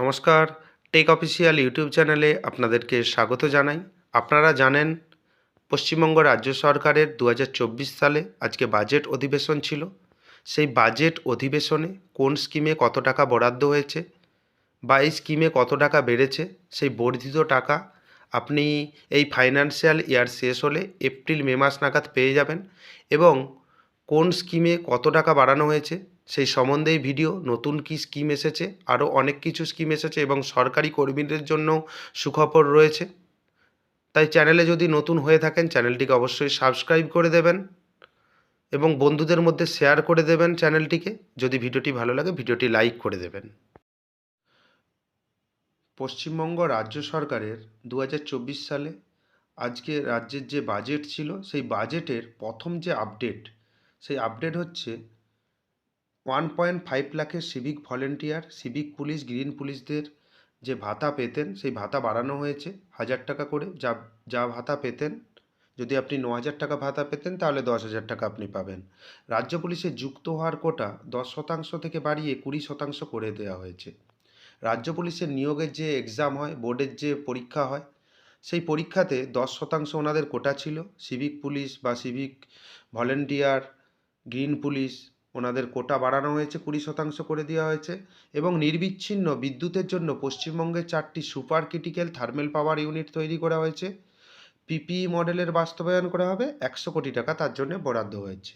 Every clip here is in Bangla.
নমস্কার, টেক অফিসিয়াল ইউটিউব চ্যানেলে আপনাদেরকে স্বাগত জানাই। আপনারা জানেন, পশ্চিমবঙ্গ রাজ্য সরকারের দু হাজার চব্বিশ সালে আজকে বাজেট অধিবেশন ছিল। সেই বাজেট অধিবেশনে কোন স্কিমে কত টাকা বরাদ্দ হয়েছে বা এই স্কিমে কত টাকা বেড়েছে, সেই বর্ধিত টাকা আপনি এই ফাইন্যান্সিয়াল ইয়ার শেষ হলে এপ্রিল, মে মাস নাগাদ পেয়ে যাবেন এবং কোন স্কিমে কত টাকা বাড়ানো হয়েছে সেই সম্বন্ধেই ভিডিও, নতুন কি স্কিম এসেছে, আরও অনেক কিছু স্কিম এসেছে এবং সরকারি কর্মীদের জন্যও সুখবর রয়েছে। তাই চ্যানেলে যদি নতুন হয়ে থাকেন চ্যানেলটিকে অবশ্যই সাবস্ক্রাইব করে দেবেন এবং বন্ধুদের মধ্যে শেয়ার করে দেবেন চ্যানেলটিকে যদি ভিডিওটি ভালো লাগে, ভিডিওটি লাইক করে দেবেন। পশ্চিমবঙ্গ রাজ্য সরকারের দু হাজার চব্বিশ সালে আজকে রাজ্যের যে বাজেট ছিল, সেই বাজেটের প্রথম যে আপডেট সেই আপডেট হচ্ছে ওয়ান পয়েন্ট ফাইভ লাখের civic volunteer civic police green পুলিশদের যে ভাতা পেতেন, সেই ভাতা বাড়ানো হয়েছে হাজার টাকা করে। যা যা ভাতা পেতেন, যদি আপনি ন হাজার টাকা ভাতা পেতেন, তাহলে দশ হাজার টাকা আপনি পাবেন। রাজ্য পুলিশে যুক্ত হওয়ার কোটা দশ শতাংশ থেকে বাড়িয়ে কুড়ি শতাংশ করে দেওয়া হয়েছে। রাজ্য পুলিশের নিয়োগের যে এক্সাম হয় বোর্ডের যে পরীক্ষা হয়, সেই পরীক্ষাতে দশ শতাংশ ওনাদের কোটা ছিল। সিভিক পুলিশ বা সিভিক ভলেন্টিয়ার গ্রিন পুলিশ ওনাদের কোটা বাড়ানো হয়েছে কুড়ি শতাংশ করে দেওয়া হয়েছে এবং নির্বিচ্ছিন্ন বিদ্যুতের জন্য পশ্চিমবঙ্গে চারটি super critical thermal power unit তৈরি করা হয়েছে। পিপিই মডেলের বাস্তবায়ন করা হবে, একশো কোটি টাকা তার জন্য বরাদ্দ হয়েছে।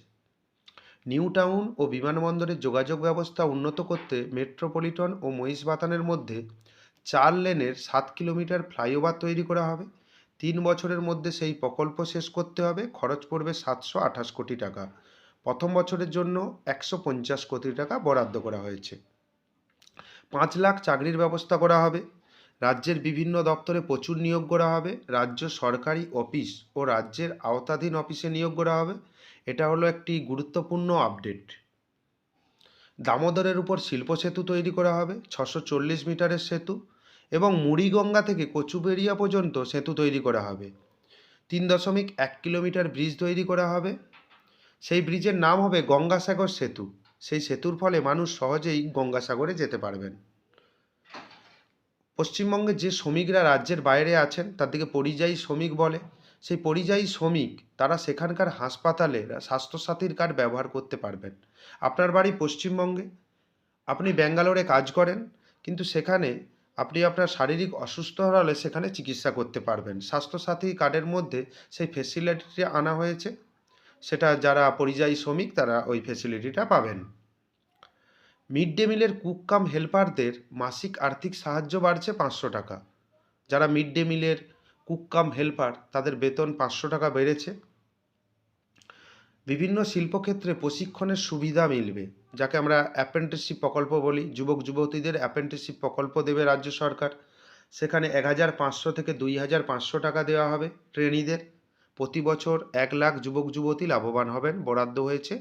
নিউ টাউন ও বিমানবন্দরের যোগাযোগ ব্যবস্থা উন্নত করতে মেট্রোপলিটন ও মহিষবাতানের মধ্যে চার লেনের সাত কিলোমিটার ফ্লাইওভার তৈরি করা হবে। তিন বছরের মধ্যে সেই প্রকল্প শেষ করতে হবে, খরচ পড়বে সাতশো আঠাশ কোটি টাকা। প্রথম বছরের জন্য একশো পঞ্চাশ কোটি টাকা বরাদ্দ করা হয়েছে। পাঁচ লাখ চাকরির ব্যবস্থা করা হবে। রাজ্যের বিভিন্ন দপ্তরে প্রচুর নিয়োগ করা হবে। রাজ্য সরকারি অফিস ও রাজ্যের আওতাধীন অফিসে নিয়োগ করা হবে। এটা হলো একটি গুরুত্বপূর্ণ আপডেট। দামোদরের উপর শিল্প সেতু তৈরি করা হবে, ছশো চল্লিশ মিটারের সেতু এবং মুড়িগঙ্গা থেকে কচুবেড়িয়া পর্যন্ত সেতু তৈরি করা হবে। তিন দশমিক এক কিলোমিটার ব্রিজ তৈরি করা হবে। সেই ব্রিজের নাম হবে গঙ্গাসাগর সেতু। সেই সেতুর ফলে মানুষ সহজেই গঙ্গাসাগরে যেতে পারবেন। পশ্চিমবঙ্গে যে শ্রমিকরা রাজ্যের বাইরে আছেন তাদেরকে পরিযায়ী শ্রমিক বলে। সেই পরিযায়ী শ্রমিক, তারা সেখানকার হাসপাতালে স্বাস্থ্যসাথীর কার্ড ব্যবহার করতে পারবেন। আপনার বাড়ি পশ্চিমবঙ্গে, আপনি ব্যাঙ্গালোরে কাজ করেন, কিন্তু সেখানে আপনি আপনার শারীরিক অসুস্থ হলে সেখানে চিকিৎসা করতে পারবেন। স্বাস্থ্যসাথী কার্ডের মধ্যে সেই ফেসিলিটিটি আনা হয়েছে। সেটা যারা পরিযায়ী শ্রমিক, তারা ওই ফেসিলিটিটা পাবেন। মিড ডে মিলের কুক কাম হেল্পারদের মাসিক আর্থিক সাহায্য বাড়ছে পাঁচশো টাকা। যারা মিড ডে মিলের কুক কাম হেল্পার তাদের বেতন পাঁচশো টাকা বেড়েছে। বিভিন্ন শিল্পক্ষেত্রে প্রশিক্ষণের সুবিধা মিলবে, যাকে আমরা অ্যাপ্রেন্টিসশিপ প্রকল্প বলি। যুবক, যুবতীদের অ্যাপ্রেন্টিসশিপ প্রকল্প দেবে রাজ্য সরকার। সেখানে এক হাজার পাঁচশো থেকে দুই হাজার পাঁচশো টাকা দেওয়া হবে। ট্রেনিদের প্রতি বছর এক লাখ যুবক, যুবতী লাভবান হবেন, বরাদ্দ হয়েছে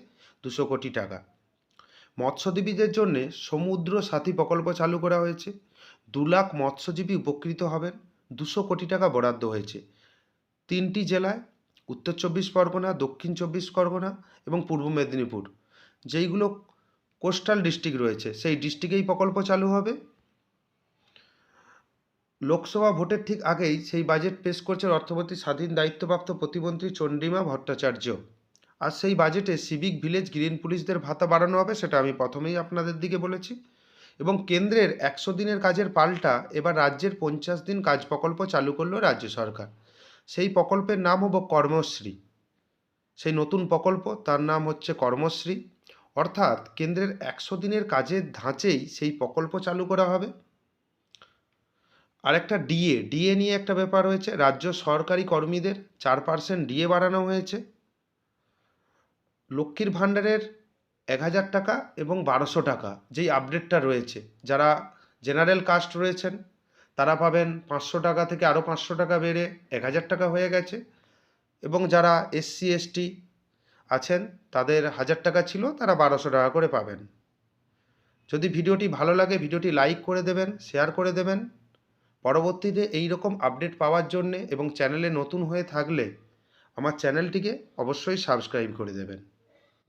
দুশো কোটি টাকা। মৎস্যজীবীদের জন্যে সমুদ্র সাথী প্রকল্প চালু করা হয়েছে। দু লাখ মৎস্যজীবী উপকৃত হবেন, দুশো কোটি টাকা বরাদ্দ হয়েছে। তিনটি জেলায়, উত্তর চব্বিশ পরগনা, দক্ষিণ চব্বিশ পরগনা এবং পূর্ব মেদিনীপুর। যেইগুলো কোস্টাল ডিস্ট্রিক্ট রয়েছে, সেই ডিস্ট্রিক্টেই প্রকল্প চালু হবে। লোকসভা ভোটের ঠিক আগেই সেই বাজেট পেশ করছেন অর্থমন্ত্রী স্বাধীন দায়িত্বপ্রাপ্ত প্রতিমন্ত্রী চন্দ্রিমা ভট্টাচার্য। আর সেই বাজেটে সিভিক ভিলেজ গ্রিন পুলিশদের ভাতা বাড়ানো হবে সেটা আমি প্রথমেই আপনাদের দিকে বলেছি। এবং কেন্দ্রের একশো দিনের কাজের পাল্টা এবার রাজ্যের পঞ্চাশ দিন কাজ প্রকল্প চালু করল রাজ্য সরকার। সেই প্রকল্পের নাম হব কর্মশ্রী। সেই নতুন প্রকল্প, তার নাম হচ্ছে কর্মশ্রী। অর্থাৎ কেন্দ্রের একশো দিনের কাজের ধাঁচেই সেই প্রকল্প চালু করা হবে। আরেকটা ডিএ ডিএ নিয়ে একটা ব্যাপার হয়েছে, রাজ্য সরকারি কর্মীদের চার পার্সেন্ট ডিএ বাড়ানো হয়েছে। লক্ষ্মীর ভাণ্ডারের এক হাজার টাকা এবং বারোশো টাকা যেই আপডেটটা রয়েছে, যারা জেনারেল কাস্ট রয়েছেন, তারা পাবেন পাঁচশো টাকা থেকে আরও পাঁচশো টাকা বেড়ে এক হাজার টাকা হয়ে গেছে। এবং যারা এসসি এসটি আছেন, তাদের হাজার টাকা ছিল, তারা বারোশো টাকা করে পাবেন। যদি ভিডিওটি ভালো লাগে, ভিডিওটি লাইক করে দেবেন শেয়ার করে দেবেন। পরবর্তীতে এই রকম আপডেট পাওয়ার জন্যে এবং চ্যানেলে নতুন হয়ে থাকলে আমার চ্যানেলটিকে অবশ্যই সাবস্ক্রাইব করে দেবেন।